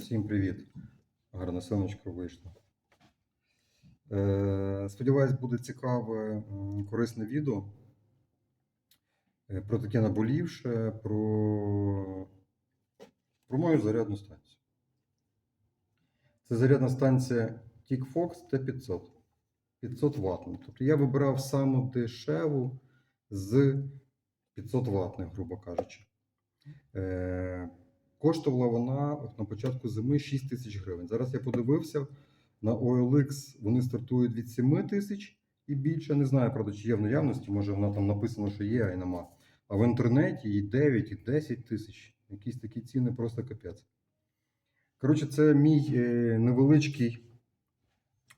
Всім привіт! Гарне сонечко вийшло. Е, сподіваюсь, буде цікаве, корисне відео е, про таке наболівше, про, про мою зарядну станцію. Це зарядна станція TickFox T500. 500 ватна. Тобто я вибирав саму дешеву з 500 ватних, грубо кажучи. Е, Коштувала вона на початку зими 6 тисяч гривень. Зараз я подивився на OLX, вони стартують від 7 тисяч і більше. Не знаю, правда, чи є в наявності, може вона там написано, що є, а й нема. А в інтернеті і 9, і 10 тисяч. Якісь такі ціни просто капець. Коротше, це мій е, невеличкий.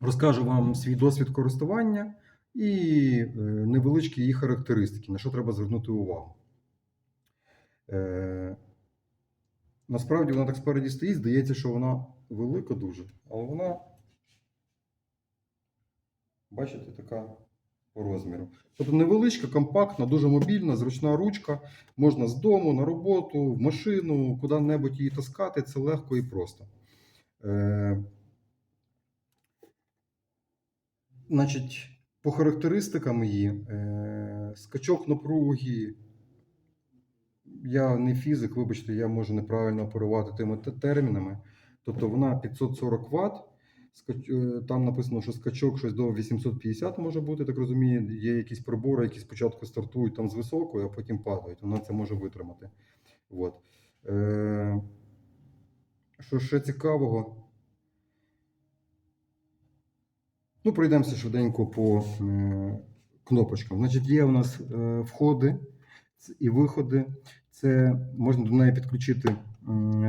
Розкажу вам свій досвід користування і е, невеличкі її характеристики, на що треба звернути увагу. Насправді вона так спереді стоїть, здається, що вона велика дуже, але вона, бачите, така по розміру. Тобто невеличка, компактна, дуже мобільна, зручна ручка. Можна з дому, на роботу, в машину, куди-небудь її таскати. Це легко і просто. Е, значить, по характеристикам її, е, скачок напруги. Я не фізик, вибачте, я можу неправильно оперувати тими термінами. Тобто вона 540 Вт. Там написано, що скачок щось до 850 може бути, так розумію. Є якісь прибори, які спочатку стартують там з високою, а потім падають. Вона це може витримати. От. Е, що ще цікавого? Ну, пройдемося швиденько по е, кнопочкам. Значить, є у нас е, входи і виходи. Це можна до неї підключити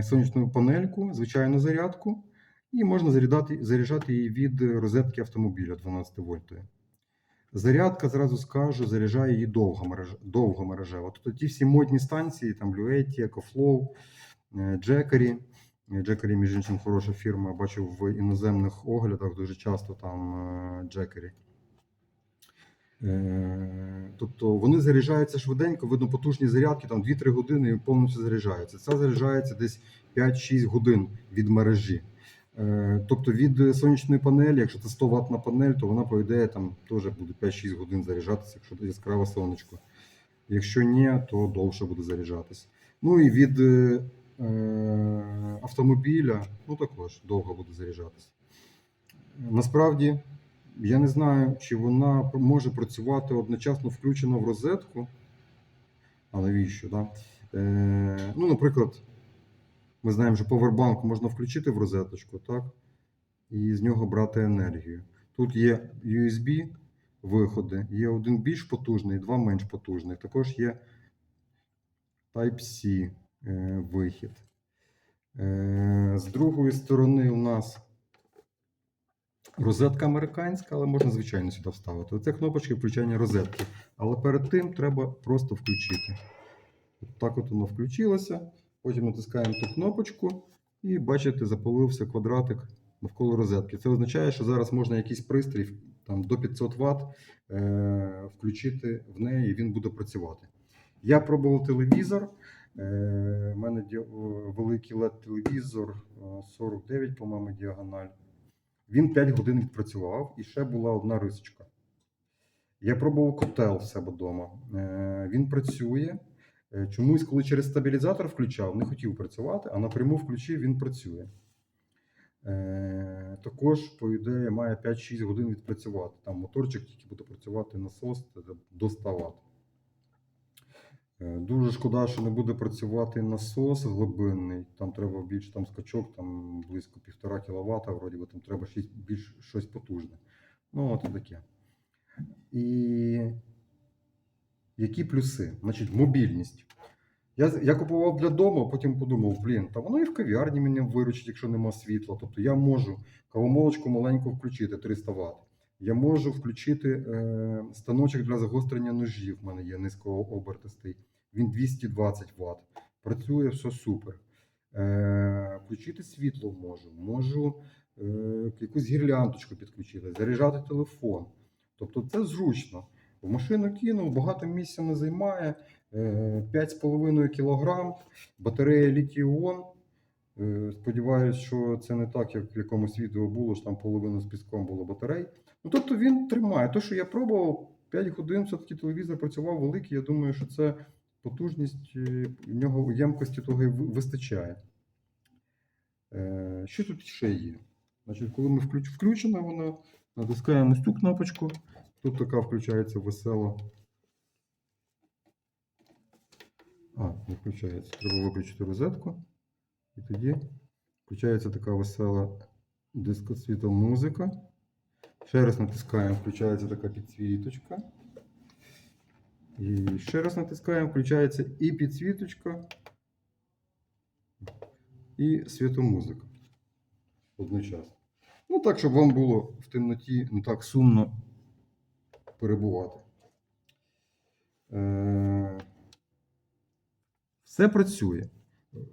сонячну панельку, звичайну зарядку, і можна заряджати, заряджати її від розетки автомобіля 12 вольтової. Зарядка, зразу скажу, заряджає її довго, мереж... довго мережево. Тобто ті всі модні станції, там Bluetti, EcoFlow, е, Jackery. Е, між іншим, хороша фірма. Бачив в іноземних оглядах дуже часто там е. Е, Тобто вони заряджаються швиденько, видно потужні зарядки, там 2-3 години і повністю заряджаються. Це заряджається десь 5-6 годин від мережі. Е, Тобто від сонячної панелі, якщо це 100 ватна панель, то вона, по там теж буде 5-6 годин заряджатися, якщо яскраве сонечко. Якщо ні, то довше буде заряджатися. Ну і від е, е, автомобіля, ну також довго буде заряджатися. Насправді, я не знаю, чи вона може працювати одночасно включено в розетку. А навіщо? Да? Е, ну, наприклад, ми знаємо, що повербанк можна включити в розеточку, так? І з нього брати енергію. Тут є USB виходи, є один більш потужний, два менш потужних. Також є Type-C е, вихід. Е, з другої сторони, у нас розетка американська, але можна звичайно сюди вставити. Оце кнопочки включення розетки. Але перед тим треба просто включити. От Так от воно включилося. Потім натискаємо ту кнопочку і бачите, запалився квадратик навколо розетки. Це означає, що зараз можна якийсь пристрій там, до 500 Вт е- включити в неї, і він буде працювати. Я пробував телевізор. Е, У мене ді- великий LED-телевізор, е, 49, по-моєму, діагональ. Він 5 годин відпрацював, і ще була одна рисочка. Я пробував котел в себе вдома. Е, Він працює. Е, Чомусь, коли через стабілізатор включав, не хотів працювати, а напряму включив, він працює. Е, Також, по ідеї, має 5-6 годин відпрацювати. Там моторчик тільки буде працювати насос це до 100 Вт. Е, Дуже шкода, що не буде працювати насос глибинний. Там треба більш там скачок, там близько 1,5 кВт, вроді би там треба щось, більш щось потужне. Ну, от і таке. І які плюси? Значить, мобільність. Я, я купував для дому, а потім подумав, блін, та воно і в кав'ярні мене виручить, якщо нема світла. Тобто я можу кавомолочку маленьку включити 300 Вт. Я можу включити е, станочок для загострення ножів. У мене є низького обертистий. Він 220 Вт. Працює все супер. Е, включити світло можу. Можу е, якусь гірляндочку підключити, заряджати телефон. Тобто це зручно. В машину кинув, багато місця не займає. е, 5,5 кг, батарея літій-іон. Е, Сподіваюсь, що це не так, як в якомусь відео було, що там половина з піском було батарей. Ну, тобто він тримає. То, що я пробував, 5 годин все-таки телевізор працював великий. Я думаю, що це потужність, е, в нього ємкості того вистачає. Е, Що тут ще є? Значить, коли ми включ... включена вона, натискаємо ось цю кнопочку. Тут така включається весела. А, не включається. Треба виключити розетку. І тоді включається така весела дискосвітомузика. Ще раз натискаємо, включається така підсвіточка. І ще раз натискаємо, включається і підсвіточка, і світомузика. Одночасно. Ну, так, щоб вам було в темноті не так сумно перебувати. Е, Все працює.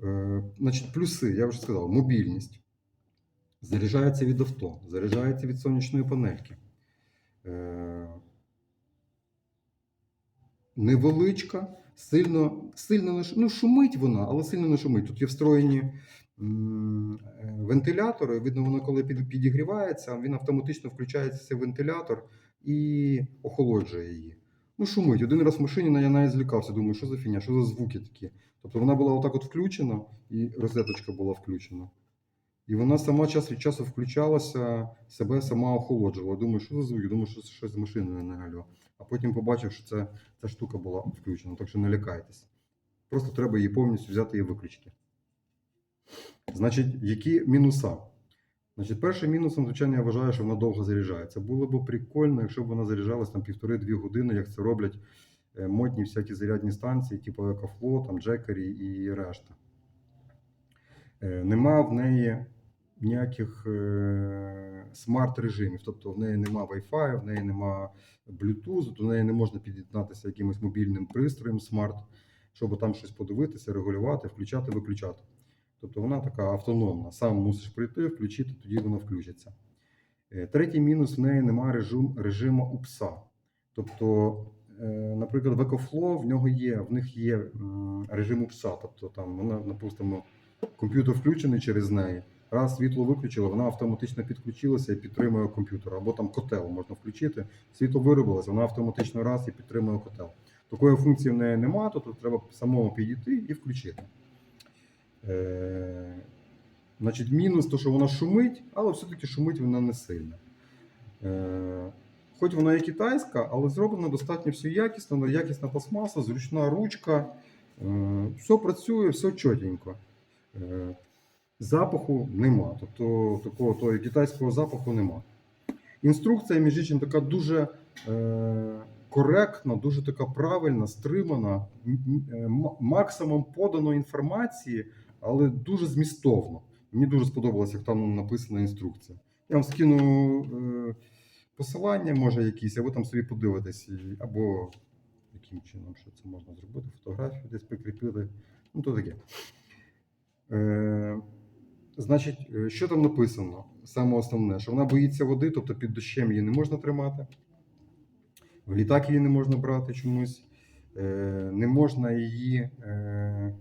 Е, Значить, плюси, я вже сказав, мобільність. Заряджається від авто, заряджається від сонячної панельки. Невеличка, сильно, сильно ну, шумить вона, але сильно не шумить. Тут є встроєні е, вентилятори. Видно, воно коли підігрівається, він автоматично включається цей вентилятор і охолоджує її. Ну, шумить. Один раз в машині я навіть злякався. Думаю, що за фігня, що за звуки такі. Тобто вона була отак от включена, і розеточка була включена. І вона сама час від часу включалася, себе сама охолоджувала. Думаю, що за звуки? Думаю, що це щось з машиною не гальо. А потім побачив, що це, ця штука була включена. Так що не лякайтесь. Просто треба її повністю взяти і виключити. Значить, які мінуса? Значить, першим мінусом, звичайно, я вважаю, що вона довго заряджається. Було б прикольно, якщо б вона заряджалась там півтори-дві години, як це роблять е, модні всякі зарядні станції, типу EcoFlow, там Джекері і решта. Е, Нема в неї ніяких е, смарт-режимів, тобто в неї нема Wi-Fi, в неї нема Bluetooth, до неї не можна під'єднатися якимось мобільним пристроєм смарт, щоб там щось подивитися, регулювати, включати, виключати. Тобто вона така автономна. Сам мусиш прийти, включити, тоді вона включиться. Е, Третій мінус в неї немає режим, режиму УПСа. Тобто, е, наприклад, в EcoFlow в нього є, в них є режим УПСа. Тобто там вона, допустимо, комп'ютер включений через неї. Раз світло виключило, вона автоматично підключилася і підтримує комп'ютер. Або там котел можна включити. Світло виробилося, вона автоматично раз і підтримує котел. Такої функції в неї немає, тобто треба самому підійти і включити. Е, значить, мінус то, що вона шумить, але все-таки шумить вона не сильно. Е, хоч вона і китайська, але зроблено достатньо все якісно, якісна пластмаса, зручна ручка. Е, все працює, все чотенько. Е, запаху нема. Тобто такого того китайського запаху нема. Інструкція, між іншим, така дуже е, коректна, дуже така правильна, стримана, е, максимум подано інформації, але дуже змістовно. Мені дуже сподобалось, як там написана інструкція. Я вам скину е, посилання, може, якісь, а ви там собі подивитесь, або яким чином що це можна зробити, фотографію десь прикріпили. Ну, то таке. Е, Значить, е, що там написано? Саме основне, що вона боїться води, тобто під дощем її не можна тримати. В літак її не можна брати чомусь. Е, Не можна її е,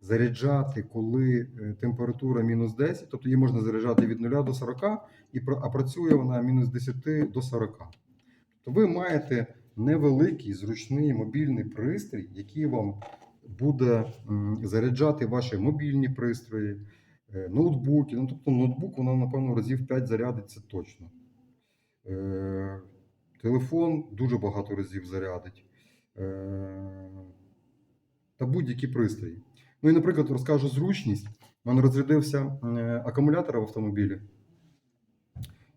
заряджати, коли температура мінус 10, тобто її можна заряджати від 0 до 40, і, а працює вона мінус 10 до 40. Тобто ви маєте невеликий зручний мобільний пристрій, який вам буде заряджати ваші мобільні пристрої, ноутбуки. Ну, тобто ноутбук вона, напевно, разів 5 зарядиться точно. Е, Телефон дуже багато разів зарядить. Е, Та будь-які пристрої. Ну і, наприклад, розкажу зручність. У мене розрядився е, акумулятор в автомобілі.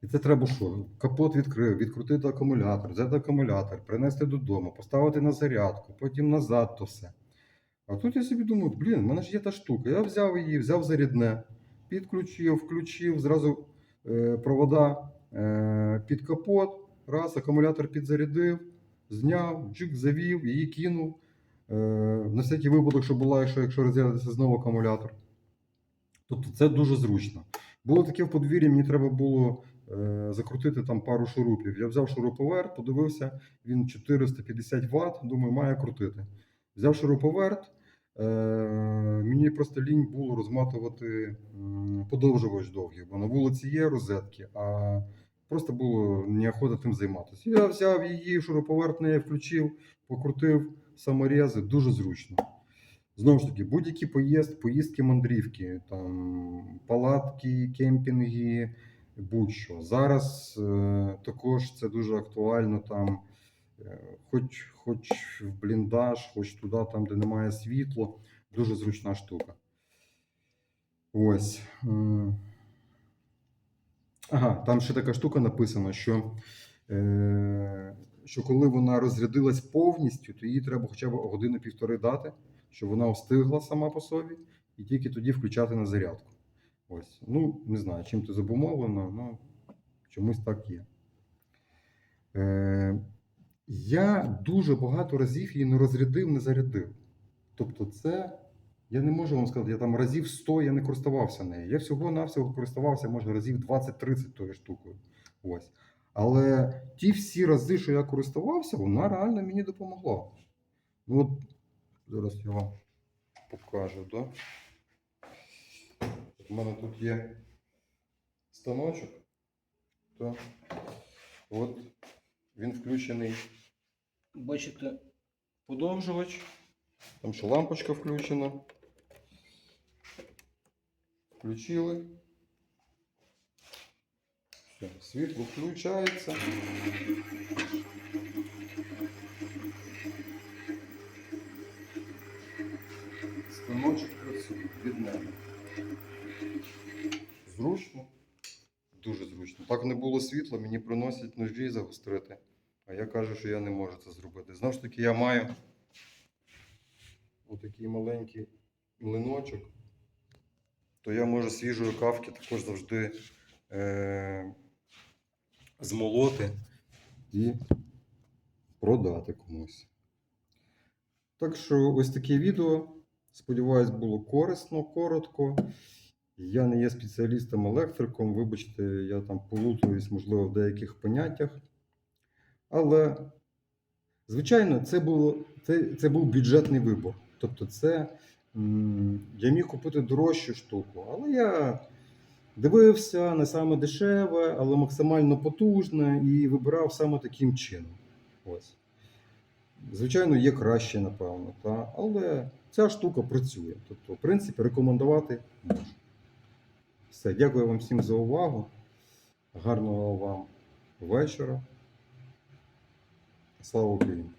І це треба що? Капот відкрив, відкрутити акумулятор, взяти акумулятор, принести додому, поставити на зарядку, потім назад то все. А тут я собі думаю, блін, в мене ж є та штука. Я взяв її, взяв зарядне, підключив, включив, зразу е, провода е, під капот, раз, акумулятор підзарядив, зняв, джик завів, її кинув. Е, на всякий випадок, щоб була, якщо, якщо розрядиться знову акумулятор. Тобто це дуже зручно. Було таке в подвір'ї, мені треба було е, закрутити там пару шурупів. Я взяв шуруповерт, подивився, він 450 Вт, думаю, має крутити. Взяв шуруповерт, Е, мені просто лінь було розматувати подовжувач довгий, бо на вулиці є розетки, а просто було неохота тим займатися. Я взяв її, шуруповерт неї включив, покрутив саморези, дуже зручно. Знову ж таки, будь-які поїзд, поїздки, мандрівки, там, палатки, кемпінги, будь-що. Зараз е, також це дуже актуально там, е, хоч, хоч в бліндаж, хоч туди, там, де немає світла. Дуже зручна штука. Ось. Ага, там ще така штука написана, що, е, що коли вона розрядилась повністю, то її треба хоча б годину-півтори дати, щоб вона встигла сама по собі, і тільки тоді включати на зарядку. Ось. Ну, не знаю, чим це зобумовлено, ну чомусь так є. Я дуже багато разів її не розрядив, не зарядив. Тобто, це я не можу вам сказати, я там разів 100 я не користувався нею. Я всього-навсього користувався, може, разів 20-30 тою штукою. Ось. Але ті всі рази, що я користувався, вона реально мені допомогла. Ну, от зараз я вам покажу, да? У мене тут є станочок. Так. От він включений. Бачите, подовжувач. Там ще лампочка включена. Включили. Все, світло включається. Станочок працює від мене. Зручно. Дуже зручно. Так не було світла, мені приносять ножі загострити. А я кажу, що я не можу це зробити. Знову ж таки, я маю отакий маленький млиночок, то я можу свіжої кавки також завжди е- змолоти і продати комусь. Так що ось таке відео. Сподіваюсь, було корисно, коротко. Я не є спеціалістом-електриком, вибачте, я там полутуюсь, можливо, в деяких поняттях. Але, звичайно, це, було, це, це був бюджетний вибор. Тобто, це я міг купити дорожчу штуку, але я дивився не саме дешеве, але максимально потужне і вибирав саме таким чином. Ось. Звичайно, є краще, напевно, та? але ця штука працює. Тобто, в принципі, рекомендувати можу. Все, дякую вам всім за увагу. Гарного вам вечора. Слава Україні!